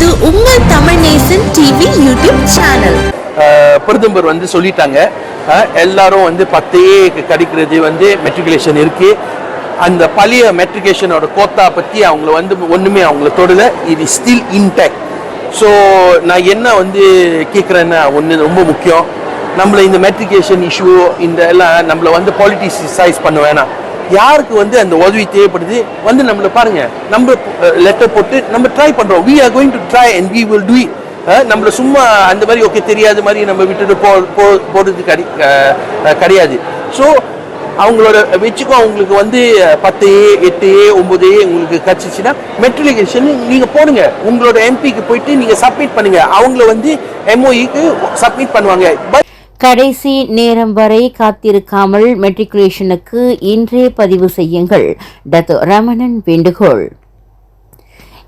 இது உங்கள் Tamil Nesan TV YouTube channel பிரதமர் வந்து சொல்லிட்டாங்க. எல்லாரும் வந்து பத்தையே கிடைக்கிறது வந்து மெட்ரிகுலேஷன் இருக்கு. அந்த பழைய மெட்ரிகுலேஷனோட கோத்தா பற்றி அவங்கள வந்து ஒன்றுமே அவங்கள தொடல. இது ஸ்டில் இன்டெக்ட் ஸோ நான் என்ன வந்து கேட்குறேன்னா ஒன்று ரொம்ப முக்கியம். நம்மளை இந்த மெட்ரிகேஷன் இஷ்யூ இந்த எல்லாம் நம்மளை வந்து பாலிட்டிசைஸ் பண்ண வேணாம். யாருக்கு வந்து அந்த உதவி தேவைப்படுது? வந்து நம்மளை பாருங்க. நம்ம லெட்டர் போட்டு நம்ம ட்ரை பண்றோம். We are going to try and we will do நம்மள சும்மா அந்த மாதிரி ஓகே தெரியாத மாதிரி நம்ம விட்டுட்டு போ போ- போறது கிடை கிடையாது. ஸோ அவங்களோட வச்சுக்கும் அவங்களுக்கு வந்து பத்து எட்டு ஒன்பது உங்களுக்கு கிடச்சிச்சின்னா மெட்ரிகுலேஷன் நீங்கள் போடுங்க. உங்களோட எம்பிக்கு போயிட்டு நீங்கள் சப்மிட் பண்ணுங்க. அவங்கள வந்து எம்ஓஇக்கு சப்மிட் பண்ணுவாங்க. பட் கடைசி நேரம் வரை காத்திருக்காமல் மெட்ரிகுலேஷனுக்கு இன்றே பதிவு செய்யுங்கள். டத்து ரமணன் வேண்டுகோள்.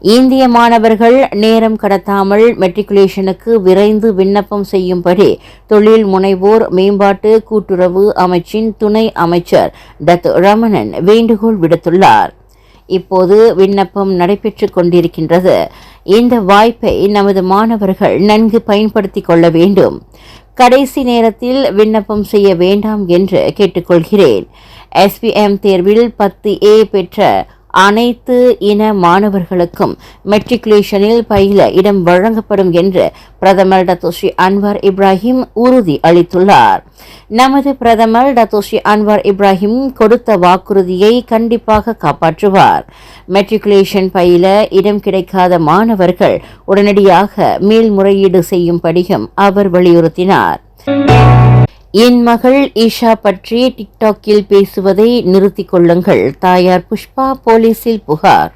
இந்திய மாணவர்கள் நேரம் கடத்தாமல் மெட்ரிகுலேஷனுக்கு விரைந்து விண்ணப்பம் செய்யும்படி தொழில் முனைவோர் மேம்பாட்டு கூட்டுறவு அமைச்சின் துணை அமைச்சர் டத்து ரமணன் வேண்டுகோள் விடுத்துள்ளார். இப்போது விண்ணப்பம் நடைபெற்று கொண்டிருக்கின்றது. இந்த வாய்ப்பை நமது மாணவர்கள் நன்கு பயன்படுத்திக் கொள்ள வேண்டும். கடைசி நேரத்தில் விண்ணப்பம் செய்ய வேண்டாம் என்று கேட்டுக்கொள்கிறேன். எஸ்பிஎம் தேர்வில் பத்து ஏ பெற்ற அனைத்து இன மாணவர்களுக்கும் மெட்ரிகுலேஷனில் பயில இடம் வழங்கப்படும் என்று பிரதமர் டத்தோஸ்ரீ அன்வர் இப்ராஹிம் உறுதி அளித்துள்ளார். நமது பிரதமர் டத்தோஸ்ரீ அன்வர் இப்ராஹிம் கொடுத்த வாக்குறுதியை கண்டிப்பாக காப்பாற்றுவார். மெட்ரிகுலேஷன் பயில இடம் கிடைக்காத மாணவர்கள் உடனடியாக மேல்முறையீடு செய்யும்படியும் அவர் வலியுறுத்தினார். என் மகள் ஈஷா பற்றி டிக்டாக்கில் பேசுவதை நிறுத்திக் கொள்ளுங்கள். தாயார் புஷ்பா போலீசில் புகார்.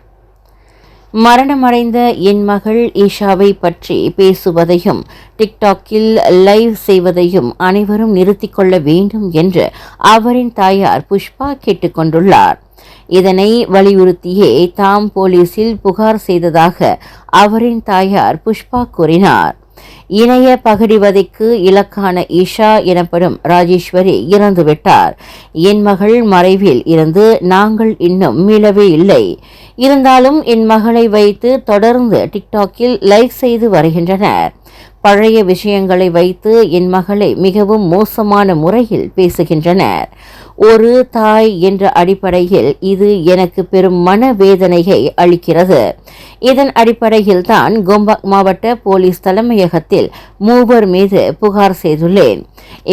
மரணமடைந்த என் மகள் ஈஷாவை பற்றி பேசுவதையும் டிக்டாக்கில் லைவ் செய்வதையும் அனைவரும் நிறுத்திக் கொள்ள வேண்டும் என்று அவரின் தாயார் புஷ்பா கேட்டுக்கொண்டுள்ளார். இதனை வலியுறுத்தியே தாம் போலீசில் புகார் செய்ததாக அவரின் தாயார் புஷ்பா கூறினார். இணைய பகடிவதைக்கு இலக்கான ஈஷா எனப்படும் ராஜேஸ்வரி இறந்துவிட்டார். என் மகள் மறைவில் இருந்து நாங்கள் இன்னும் மீளவே இல்லை. இருந்தாலும் என் மகளை வைத்து தொடர்ந்து டிக்டாக்கில் லைக் செய்து வருகின்றனர். பழைய விஷயங்களை வைத்து என் மகளை மிகவும் மோசமான முறையில் பேசுகின்றனர். ஒரு தாய் என்ற அடிப்படையில் இது எனக்கு பெரும் மனவேதனையை அளிக்கிறது. இதன் அடிப்படையில் தான் கோம்பாக் மாவட்ட போலீஸ் தலைமையகத்தில் மூவர் மீது புகார் செய்துள்ளேன்.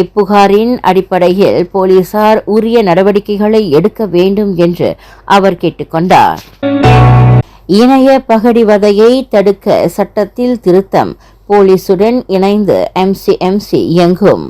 இப்புகாரின் அடிப்படையில் போலீசார் உரிய நடவடிக்கைகளை எடுக்க வேண்டும் என்று அவர் கேட்டுக்கொண்டார். இணைய பகடிவதையை தடுக்க சட்டத்தில் திருத்தம் போலீசுடன் இணைந்து எம்சிஎம்சி இயங்கும்.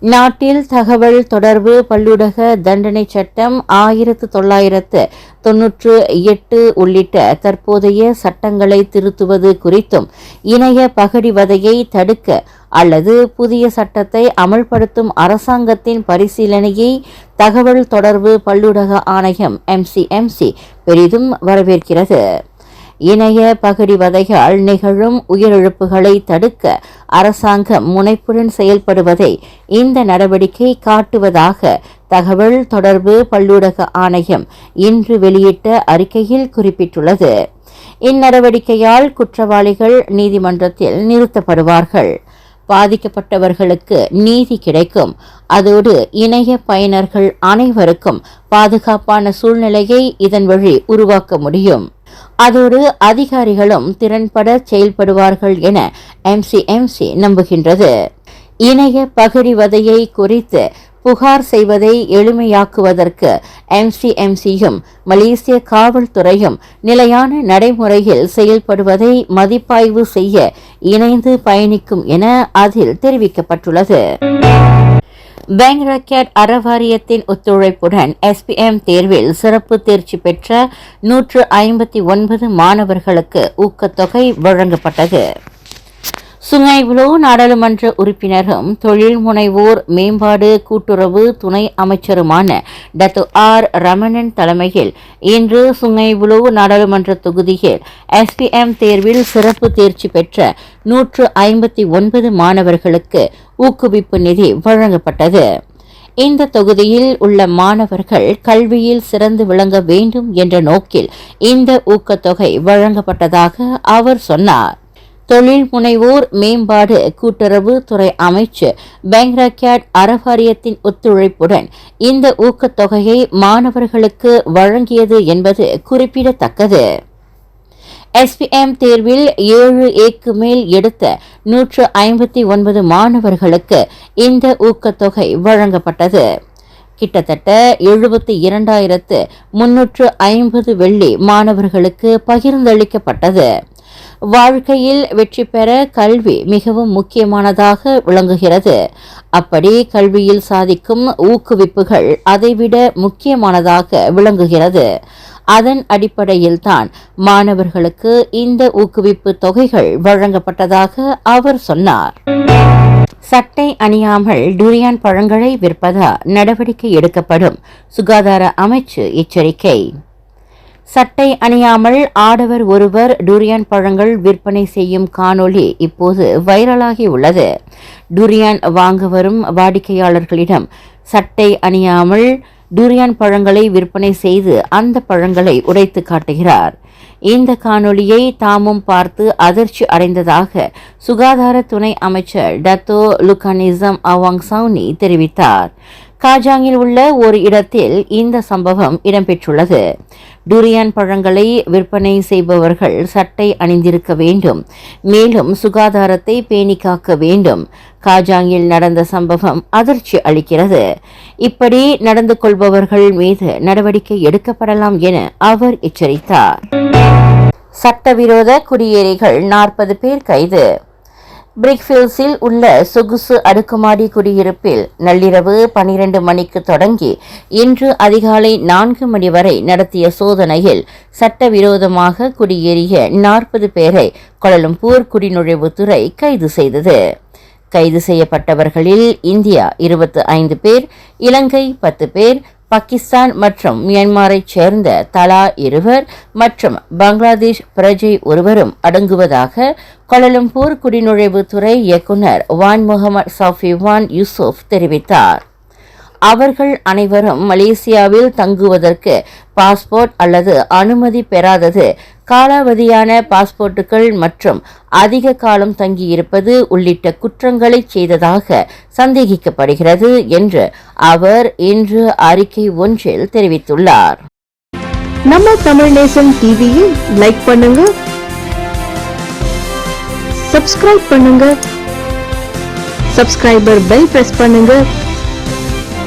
நாட்டில் தகவல் தொடர்பு பல்லுலக தண்டனை சட்டம் ஆயிரத்து தொள்ளாயிரத்து தொன்னூற்று எட்டு உள்ளிட்ட தற்போதைய சட்டங்களை திருத்துவது குறித்தும் இணைய பகடிவதையை தடுக்க அல்லது புதிய சட்டத்தை அமல்படுத்தும் அரசாங்கத்தின் பரிசீலனையை தகவல் தொடர்பு பல்லுலக ஆணையம் எம்சிஎம்சி பெரிதும் வரவேற்கிறது. இணைய பகடிவதையால் நிகழும் உயிரிழப்புகளை தடுக்க அரசாங்கம் முனைப்புடன் செயல்படுவதை இந்த நடவடிக்கை காட்டுவதாக தகவல் தொடர்பு பல்லூடக ஆணையம் இன்று வெளியிட்ட அறிக்கையில் குறிப்பிட்டுள்ளது. இந்நடவடிக்கையால் குற்றவாளிகள் நீதிமன்றத்தில் நிறுத்தப்படுவார்கள். பாதிக்கப்பட்டவர்களுக்கு நீதி கிடைக்கும். அதோடு இணைய பயனர்கள் அனைவருக்கும் பாதுகாப்பான சூழ்நிலையை இதன் வழி உருவாக்க முடியும். அதோடு அதிகாரிகளும் திறன்பட செயல்படுவார்கள் என எம்சிஎம்சி நம்புகின்றது. இணைய பகிரிவதையை குறித்து புகார் செய்வதை எளிமையாக்குவதற்கு எம்சிஎம்சியும் மலேசிய காவல்துறையும் நிலையான நடைமுறையில் செயல்படுவதை மதிப்பாய்வு செய்ய இணைந்து பயணிக்கும் என அதில் தெரிவிக்கப்பட்டுள்ளது. பேங்க் ராக்கெட் அறவாரியத்தின் ஒத்துழைப்புடன் எஸ்பிஎம் தேர்வில் சிறப்பு தேர்ச்சி பெற்ற நூற்று ஐம்பத்தி ஒன்பது மாணவர்களுக்கு ஊக்கத்தொகை வழங்கப்பட்டது. சுங்கைபுலோ நாடாளுமன்ற உறுப்பினரும் தொழில் முனைவோர் மேம்பாடு கூட்டுறவு துணை அமைச்சருமான டத்து ஆர் ரமணன் தலைமையில் இன்று சுங்கைபுலோ நாடாளுமன்ற தொகுதியில் எஸ்பிஎம் தேர்வில் சிறப்பு தேர்ச்சி பெற்ற நூற்று ஐம்பத்தி ஒன்பது மாணவர்களுக்கு ஊக்குவிப்பு நிதி வழங்கப்பட்டது. இந்த தொகுதியில் உள்ள மாணவர்கள் கல்வியில் சிறந்து விளங்க வேண்டும் என்ற நோக்கில் இந்த ஊக்கத்தொகை வழங்கப்பட்டதாக அவர் சொன்னார். தொழில் முனைவோர் மேம்பாடு கூட்டுறவு துறை அமைச்சு பேங்க்ராக்யாட் அறவாரியத்தின் ஒத்துழைப்புடன் இந்த ஊக்கத்தொகையை மாணவர்களுக்கு வழங்கியது என்பது குறிப்பிடத்தக்கது. எஸ்பிஎம் தேர்வில் ஏழு ஏக்கு மேல் எடுத்த நூற்று ஐம்பத்தி ஒன்பது மாணவர்களுக்கு இந்த ஊக்கத்தொகை வழங்கப்பட்டது. கிட்டத்தட்ட எழுபத்தி இரண்டாயிரத்து முன்னூற்று ஐம்பது வெள்ளி மாணவர்களுக்கு பகிர்ந்தளிக்கப்பட்டது. வாழ்க்கையில் வெற்றி பெற கல்வி மிகவும் முக்கியமானதாக விளங்குகிறது. அப்படி கல்வியில் சாதிக்கும் ஊக்குவிப்புகள் அதைவிட முக்கியமானதாக விளங்குகிறது. அதன் அடிப்படையில் தான் மாணவர்களுக்கு இந்த ஊக்குவிப்பு தொகைகள் வழங்கப்பட்டதாக அவர் சொன்னார். சட்டை அணியாமல் டுரியான் பழங்களை விற்பதா நடவடிக்கை எடுக்கப்படும் சுகாதார அமைச்சு எச்சரிக்கை. சட்டை அணியாமல் ஆடவர் ஒருவர் டூரியான் பழங்கள் விற்பனை செய்யும் காணொளி இப்போது வைரலாகி உள்ளது. டூரியான் வாங்க வரும் வாடிக்கையாளர்களிடம் சட்டை அணியாமல் டூரியான் பழங்களை விற்பனை செய்து அந்த பழங்களை உடைத்து காட்டுகிறார். இந்த காணொளியை தாமும் பார்த்து அதிர்ச்சி அடைந்ததாக சுகாதார துணை அமைச்சர் டத்தோ லுகானிசம் அவாங் சவுனி தெரிவித்தார். காஜாங்கில் உள்ள ஒரு இடத்தில் இந்த சம்பவம் இடம்பெற்றுள்ளது. டூரியான் பழங்களை விற்பனை செய்பவர்கள் சட்டை அணிந்திருக்க வேண்டும். மேலும் சுகாதாரத்தை பேணி காக்க வேண்டும். காஜாங்கில் நடந்த சம்பவம் அதிர்ச்சி அளிக்கிறது. இப்படி நடந்து கொள்பவர்கள் மீது நடவடிக்கை எடுக்கப்படலாம் என அவர் எச்சரித்தார். சட்டவிரோத குடியேறிகள் நாற்பது பேர் கைது. பிரிக்ஃபீல்ஸில் உள்ள சொகுசு அடுக்குமாடி குடியிருப்பில் நள்ளிரவு பனிரெண்டு மணிக்கு தொடங்கி இன்று அதிகாலை நான்கு மணி வரை நடத்திய சோதனையில் சட்டவிரோதமாக குடியேறிய நாற்பது பேரை கோலலம்பூர் குடிநுழைவுத்துறை கைது செய்தது. கைது செய்யப்பட்டவர்களில் இந்தியா இருபத்து ஐந்து பேர் இலங்கை பத்து பேர் பாகிஸ்தான் மற்றும் மியான்மரைச் சேர்ந்த தலா இருவர் மற்றும் பங்களாதேஷ் பிரஜை ஒருவரும் அடங்குவதாக கொலலம்பூர் குடிநுழைவுத்துறை இயக்குனர் வான் முகமது சஃபி வான் யூசுப் தெரிவித்தார். அவர்கள் அனைவரும் மலேசியாவில் தங்குவதற்கு பாஸ்போர்ட் அல்லது அனுமதி பெறாதது. காலாவதியான பாஸ்போர்ட்டுகள் மற்றும் அதிக காலம் தங்கியிருப்பது உள்ளிட்ட குற்றங்களை செய்ததாக சந்தேகிக்கப்படுகிறது என்று அவர் இன்று அறிக்கை ஒன்றில் தெரிவித்துள்ளார். நம்ம தமிழ் நேசன் டிவியை லைக் பண்ணுங்க சப்ஸ்கிரைப் பண்ணுங்க சப்ஸ்கிரைபர் பெல் பிரஸ் பண்ணுங்க.